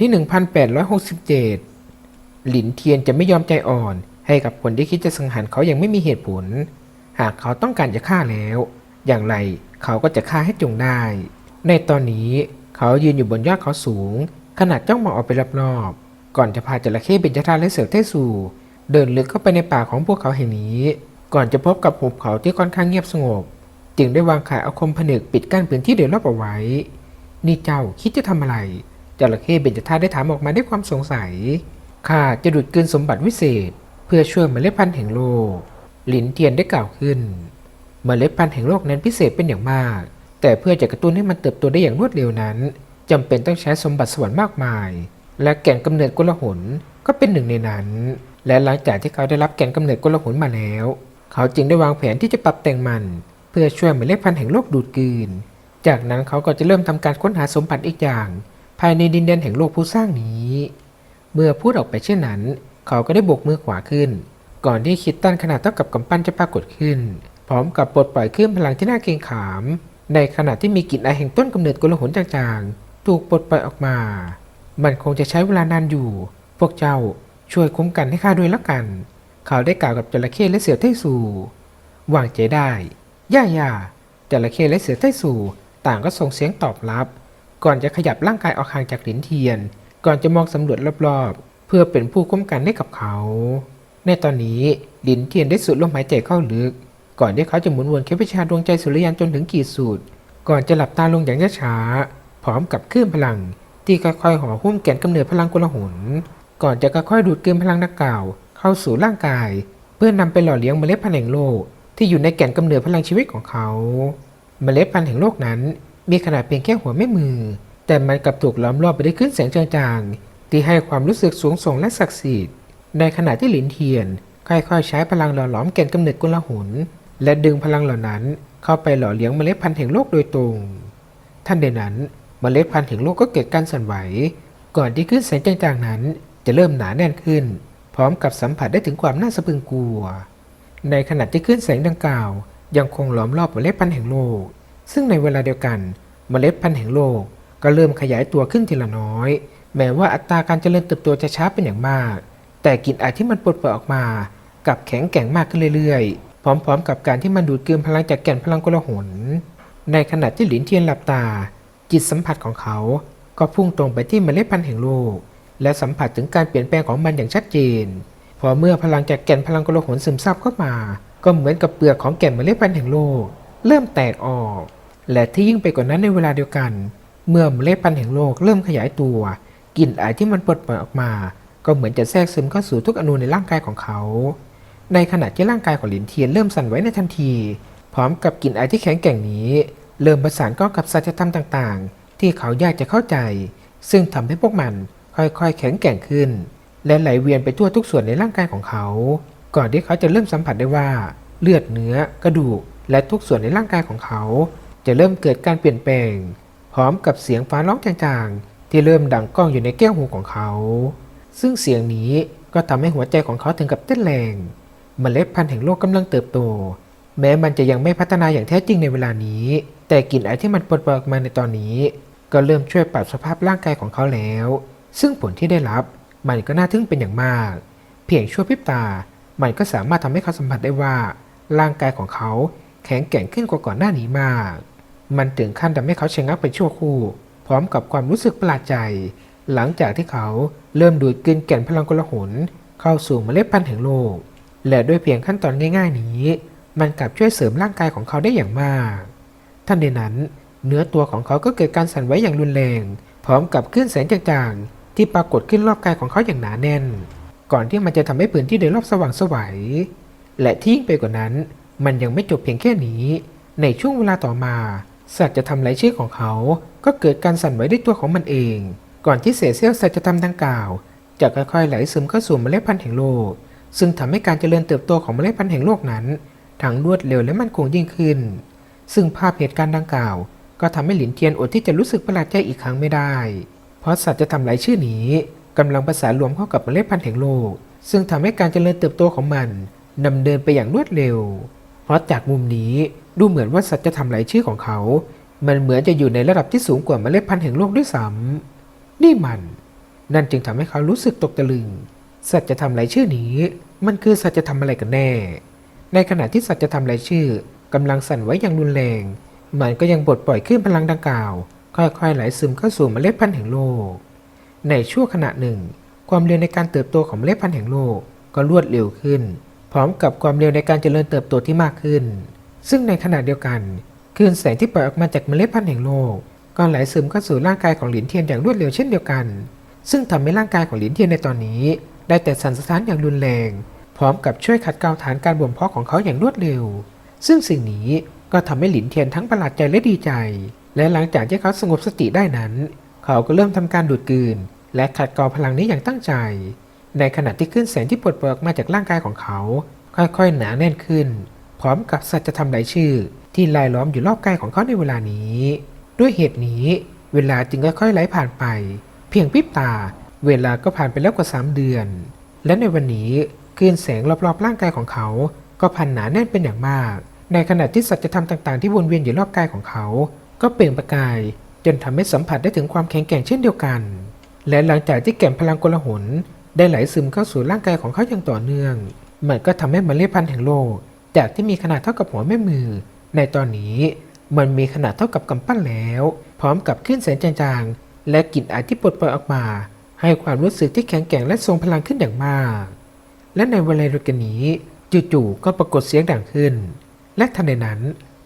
ที่ 1867 หลินเทียนจะไม่ยอมใจอ่อนให้กับคนที่คิดจะสังหารเขาอย่างไม่มีเหตุผล หากเขาต้องการจะฆ่าแล้ว อย่างไรเขาก็จะฆ่าให้จงได้ ในตอนนี้เขายืนอยู่บนยอดเขาสูง ขนาดจ้องมองออกไปรอบๆ ก่อนจะพาจระเข้เบญจธาและเสือเทสูเดินลึกเข้าไปในป่าของพวกเขาแห่งนี้ ก่อนจะพบกับหุบเขาที่ค่อนข้างเงียบสงบ จึงได้วางขายเอาคมผนึกปิดกั้นพื้นที่โดยรอบเอาไว้ นี่เจ้าคิดจะทำอะไร จระเข้เบญจธาตุได้ถามออกมาด้วยความสงสัย ข้าจะดูดกลืนสมบัติวิเศษ เพื่อช่วยเมล็ดพันธุ์แห่งโลก หลินเทียนได้กล่าวขึ้น เมล็ดพันธุ์แห่งโลกนั้นพิเศษเป็นอย่างมาก แต่เพื่อจะกระตุ้นให้มันเติบโตได้อย่างรวดเร็วนั้นจำเป็นต้องใช้สมบัติสวรรค์มากมาย และแก่นกำเนิดกุลหนก็เป็นหนึ่งในนั้น และหลังจากที่เขาได้รับแก่นกำเนิดกุลหนมาแล้ว เขาจึงได้วางแผนที่จะปรับแต่งมัน เพื่อช่วยเมล็ดพันธุ์แห่งโลกดูดกลืน จากนั้นเขาก็จะเริ่มทำการค้นหาสมบัติอีกอย่าง ภายในดินแดนแห่งโลกผู้สร้างนี้ เมื่อพูดออกไปเช่นนั้น เขาก็ได้โบกมือขวาขึ้น ก่อนที่คิดตันขนาดเท่ากับกำปั้นจะปรากฏขึ้น พร้อมกับปลดปล่อยคลื่นพลังที่น่าเกรงขาม ในขณะที่มีกลิ่นอายแห่งต้นกำเนิดกุลหนจางๆ ถูกปลดปล่อยออกมา มันคงจะใช้เวลานานอยู่ พวกเจ้าช่วยคุ้มกันให้ข้าด้วยละกัน เขาได้กล่าวกับจระเข้และเสือไทสูวางใจได้ ย่าย่าจระเข้และเสือไทสูต่างก็ส่งเสียงตอบรับ ก่อนจะขยับร่างกายออกห่างจากหลินเทียน ก่อนจะมองสำรวจรอบๆ เพื่อเป็นผู้คุ้มกันให้กับเขา ในตอนนี้หลินเทียนได้สูดลมหายใจเข้าลึก ก่อนที่เขาจะหมุนวนเคปิชาดวงใจสุริยันจนถึงขีดสุดก่อนจะหลับตาลงอย่างช้าๆพร้อมกับคลื่นพลัง ที่ค่อยๆห่อหุ้มแก่นกำเนิดพลังกุลหุนก่อนจะค่อยๆดูดกลืนพลังนักกล่าว เข้าสู่ร่างกาย เพื่อนำไปหล่อเลี้ยงเมล็ดพันธุ์แห่งโลก ที่อยู่ในแก่นกำเนิดพลังชีวิตของเขา เมล็ดพันธุ์แห่งโลกนั้น มีขนาดเพียงแค่หัวแม่มือ แต่มันกลับถูกล้อมรอบไปด้วยคลื่นแสงจางๆ ที่ให้ความรู้สึกสูงส่งและศักดิ์สิทธิ์ ในขณะที่หลินเทียน ค่อยๆ ใช้พลังหล่อหลอมแก่นกำเนิดกุลหุน และดึงพลังเหล่านั้นเข้าไปหล่อเลี้ยงเมล็ดพันธุ์แห่งโลกโดยตรง ท่านใดนั้นเมล็ดพันธุ์แห่งโลกก็เกิดการสั่นไหว ก่อนที่คลื่นแสงจางๆนั้น จะเริ่มหนาแน่นขึ้น พร้อมกับสัมผัสได้ถึงความน่าสะพรึงกลัว ในขณะที่คลื่นแสงดังกล่าว ยังคงล้อมรอบเมล็ดพันธุ์แห่งโลก ซึ่งในเวลาเดียวกันเมล็ดพันธุ์แห่งโลกก็เริ่มขยายตัวขึ้นทีละน้อย แม้ว่าอัตราการเจริญเติบโตจะช้าเป็นอย่างมาก แต่กลิ่นอายที่มันปลดปล่อยออกมากับแข็งแกร่งมากขึ้นเรื่อยๆ พร้อมๆ กับการที่มันดูดกลืนพลังจากแก่นพลังกลหน ในขณะที่หลินเทียนหลับตา จิตสัมผัสของเขา ก็พุ่งตรงไปที่เมล็ดพันธุ์แห่งโลก และสัมผัสถึงการเปลี่ยนแปลงของมันอย่างชัดเจน พอเมื่อพลังจากแก่นพลังกลหนซึมซับเข้ามา ก็เหมือนกับเปลือกของแก่นเมล็ดพันธุ์แห่งโลก เริ่มแตกออก และที่ยิ่งไปกว่านั้นในเวลาเดียวกัน เมื่อเมล็ดพันธุ์แห่งโลกเริ่มขยายตัวกลิ่นอายที่มันปลดปล่อยออกมา ก็เหมือนจะแทรกซึมเข้าสู่ทุกอนูในร่างกายของเขา ในขณะที่ร่างกายของหลินเทียนเริ่มสั่นไหวในทันที พร้อมกับกลิ่นอายที่แข็งแกร่งนี้ เริ่มประสานเข้ากับสัจธรรมต่างๆ ที่เขายากจะเข้าใจ ซึ่งทำให้พวกมันค่อยๆ แข็งแกร่งขึ้น และไหลเวียนไปทั่วทุกส่วนในร่างกายของเขา ก่อนที่เขาจะเริ่มสัมผัสได้ว่า เลือดเนื้อกระดูกและทุกส่วนในร่างกายของเขา จะเริ่มเกิดการเปลี่ยนแปลง พร้อมกับเสียงฟ้าร้องจางๆ ที่เริ่มดังก้องอยู่ในแก้วหูของเขา ซึ่งเสียงนี้ก็ทำให้หัวใจของเขาถึงกับเต้นแรงเมล็ดพันธุ์แห่งโลกกำลังเติบโต แม้มันจะยังไม่พัฒนาอย่างแท้จริงในเวลานี้ แต่กลิ่นไอที่มันปลดปล่อยออกมาในตอนนี้ ก็เริ่มช่วยปรับสภาพร่างกายของเขาแล้ว ซึ่งผลที่ได้รับมันก็น่าทึ่งเป็นอย่างมาก เพียงชั่วพริบตา มันก็สามารถทำให้เขาสัมผัสได้ว่า ร่างกายของเขาแข็งแกร่งขึ้นกว่าก่อนหน้านี้มาก มันถึงขั้นทำให้เขาชะงักไปชั่วครู่ พร้อมกับความรู้สึกประหลาดใจ หลังจากที่เขาเริ่มดูดกลืนแก่นพลังกลหนเข้าสู่เมล็ดพันธุ์แห่งโลก และด้วยเพียงขั้นตอนง่าย ๆ นี้ มันกลับช่วยเสริมร่างกายของเขาได้อย่างมาก ท่านใดนั้น เนื้อตัวของเขาก็เกิดการสั่นไหวอย่างรุนแรง พร้อมกับคลื่นแสงจางๆ ที่ปรากฏขึ้นรอบกายของเขาอย่างหนาแน่น ก่อนที่มันจะทำให้พื้นที่โดยรอบสว่างสวัย และที่ยิ่งไปกว่านั้น มันยังไม่จบเพียงแค่นี้ ในช่วงเวลาต่อมา สัตว์จะทำไรายชื่อของเขา ก็เกิดการสั่นไหวด้วยตัวของมันเอง ก่อนที่เศษเสี้ยวสัจธรรมดังกล่าว จะค่อยๆไหลซึมเข้าสู่เมล็ดพันธุ์แห่งโลก ซึ่งทำให้การเจริญเติบโตของเมล็ดพันธุ์แห่งโลกนั้นทั้งรวดเร็วและมั่นคงยิ่งขึ้น ซึ่งภาพเหตุการณ์ดังกล่าว ก็ทำให้หลินเทียนอดที่จะรู้สึกประหลาดใจอีกครั้งไม่ได้ เพราะสัตว์จะทำไรายชื่อนี้กำลังประสานรวมเข้ากับเมล็ดพันธุ์แห่งโลก ซึ่งทำให้การเจริญเติบโตของมันดำเนินไปอย่างรวดเร็ว เพราะจากมุมนี้ ดูเหมือนว่าสัตว์จะทำรายชื่อของเขา มันเหมือนจะอยู่ในระดับที่สูงกว่าเมล็ดพันธุ์แห่งโลกด้วยซ้ำนี่มัน นั่นจึงทำให้เขารู้สึกตกตะลึง สัจธรรมรายชื่อนี้ มันคือสัจธรรมอะไรกันแน่ ในขณะที่สัจธรรมรายชื่อกำลังสั่นไหวอย่างรุนแรง มันก็ยังบดปล่อยขึ้นพลังดังกล่าว ค่อยๆไหลซึมเข้าสู่เมล็ดพันธุ์แห่งโลก ในช่วงขณะหนึ่ง ความเร็วในการเติบโตของเมล็ดพันธุ์แห่งโลกก็รวดเร็วขึ้น พร้อมกับความเร็วในการเจริญเติบโตที่มากขึ้น ซึ่งในขณะเดียวกันคลื่นแสงที่ปล่อยออกมาจากเมล็ดพันธุ์แห่งโลกก็ไหลซึมเข้าสู่ร่างกายของหลินเทียนอย่างรวดเร็วเช่นเดียวกัน ซึ่งทำให้ร่างกายของหลินเทียนในตอนนี้ ได้แต่สั่นสะท้านอย่างรุนแรง พร้อมกับช่วยขัดเกลาฐานการบ่มเพาะของเขาอย่างรวดเร็ว ซึ่งสิ่งนี้ก็ทำให้หลินเทียนทั้งประหลาดใจและดีใจ และหลังจากที่เขาสงบสติได้นั้น เขาก็เริ่มทำการดูดกลืน และขัดเกลาพลังนี้อย่างตั้งใจ ในขณะที่คลื่นแสงที่ปลดปล่อยออกมาจากร่างกายของเขา ค่อยๆหนาแน่นขึ้น พร้อมกับสัจธรรมหลายชื่อ ที่ลายล้อมอยู่รอบกายของเขาในเวลานี้ ด้วยเหตุนี้ เวลาจึงค่อยๆไหลผ่านไป เพียงพริบตา เวลาก็ผ่านไปแล้วกว่าสามเดือน และในวันนี้คลื่นแสงรอบๆร่างกายของเขา ก็พันหนาแน่นเป็นอย่างมาก ในขณะที่สัจธรรมต่างๆที่วนเวียนอยู่รอบกายของเขา ก็เปล่งประกาย จนทำให้สัมผัสได้ถึงความแข็งแกร่งเช่นเดียวกัน และหลังจากที่แก่นพลังกลหนได้ไหลซึมเข้าสู่ร่างกายของเขาอย่างต่อเนื่อง มันก็ทำให้เมล็ดพันธุ์แห่งโลก จากที่มีขนาดเท่ากับหัวแม่มือ ในตอนนี้มันมีขนาดเท่ากับกำปั้นแล้ว พร้อมกับขึ้นแสงจางๆ และกลิ่นอายที่ปลดปล่อยออกมา ให้ความรู้สึกที่แข็งแกร่งและทรงพลังขึ้นอย่างมาก และในเวลาเดียวกันนี้จู่ๆก็ปรากฏเสียงดังขึ้น และทันใดนั้น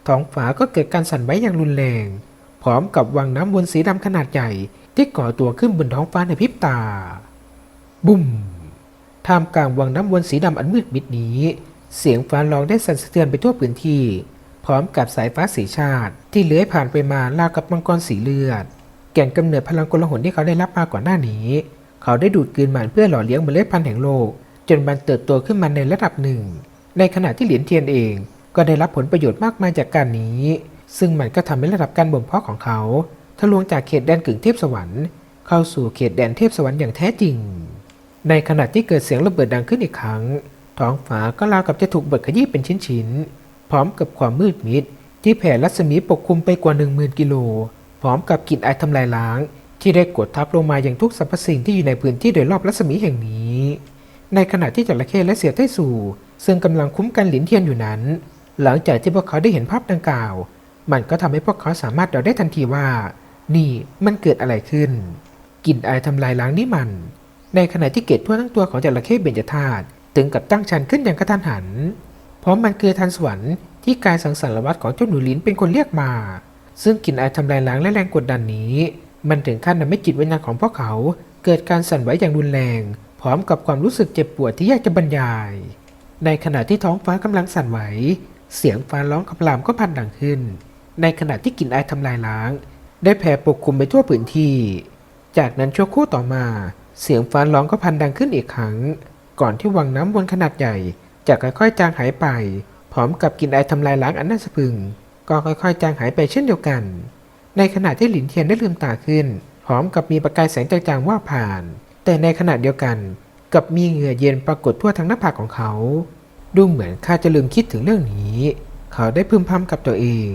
ท้องฟ้าก็เกิดการสั่นไหวอย่างรุนแรง พร้อมกับวังน้ำวนสีดำขนาดใหญ่ที่ก่อตัวขึ้นบนท้องฟ้าในพริบตา บุ้มท่ามกลางวังน้ำวนสีดำอันมืดมิดนี้ เสียงฟ้าร้องได้สั่นสะเทือนไปทั่วพื้นที่ พร้อมกับสายฟ้าสีชาติ ที่เลื้อยผ่านไปมาราวกับมังกรสีเลือด แก่นกำเนิดพลังกลหนที่เขาได้รับมาก่อนหน้านี้ เขาได้ดูดกลืนมันเพื่อหล่อเลี้ยงเมล็ดพันธุ์แห่งโลก จนมันเติบโตขึ้นมาในระดับหนึ่ง ในขณะที่เหรียญเทียนเองก็ได้รับผลประโยชน์มากมายจากการนี้ ซึ่งมันก็ทำให้ระดับการบ่มเพาะของเขาทะลวงจากเขตแดนกึ่งเทพสวรรค์เข้าสู่เขตแดนเทพสวรรค์อย่างแท้จริง ในขณะที่เกิดเสียงระเบิดดังขึ้นอีกครั้ง ท้องฟ้าก็ราวกับจะถูกเบิดขยี้เป็นชิ้นๆ พร้อมกับความมืดมิด ที่แผ่รัศมีปกคลุมไปกว่า 1 0,000 กิโล พร้อมกับกลิ่นอายทำลายล้าง ที่ได้กดทับลงมาอย่างทุกสรรพสิ่งที่อยู่ในพื้นที่โดยรอบรัศมีแห่งนี้ ในขณะที่จระเข้และเสียไต้สู่ ซึ่งกำลังคุ้มกันหลินเทียนอยู่นั้น หลังจากที่พวกเขาได้เห็นภาพดังกล่าว มันก็ทำให้พวกเขาสามารถเดาได้ทันทีว่า นี่มันเกิดอะไรขึ้นกลิ่นอายทำลายล้างนี่มัน ในขณะที่เกศทั่วทั้งตัวของจระเข้เบญจธาตุ ถึงกับตั้งชันขึ้นอย่างกระทันหัน เพราะมันคือทันสวรรค์ที่กายสังสารวัตรของเจ้าหนูลิ้นเป็นคนเรียกมา ซึ่งกลิ่นอายทำลายล้างและแรงกดดันนี้ มันถึงขั้นทำให้จิตวิญญาณของพวกเขา เกิดการสั่นไหวอย่างรุนแรง พร้อมกับความรู้สึกเจ็บปวดที่ยากจะบรรยาย ในขณะที่ท้องฟ้ากำลังสั่นไหว เสียงฟ้าร้องคำรามก็พันดังขึ้น ในขณะที่กลิ่นอายทำลายล้าง ได้แผ่ปกคลุมไปทั่วพื้นที่ จากนั้นชั่วครู่ต่อมา เสียงฟ้าร้องก็พันดังขึ้นอีกครั้ง ก่อนที่วังน้ำวนขนาดใหญ่จะค่อยๆจางหายไป พร้อมกับกลิ่นอทำลายล้างอันน่าสะพึง ก็ค่อยๆจางหายไปเช่นเดียวกัน ในขณะที่หลินเทียนได้ลืมตาขึ้น พร้อมกับมีประกายแสงจางๆว่าผ่าน แต่ในขณะเดียวกันกับมีเหงื่อเย็นปรากฏทั่วทั้งหน้าผากของเขา ดูเหมือนข้าจะลืมคิดถึงเรื่องนี้ เขาได้พึมพำกับตัวเอง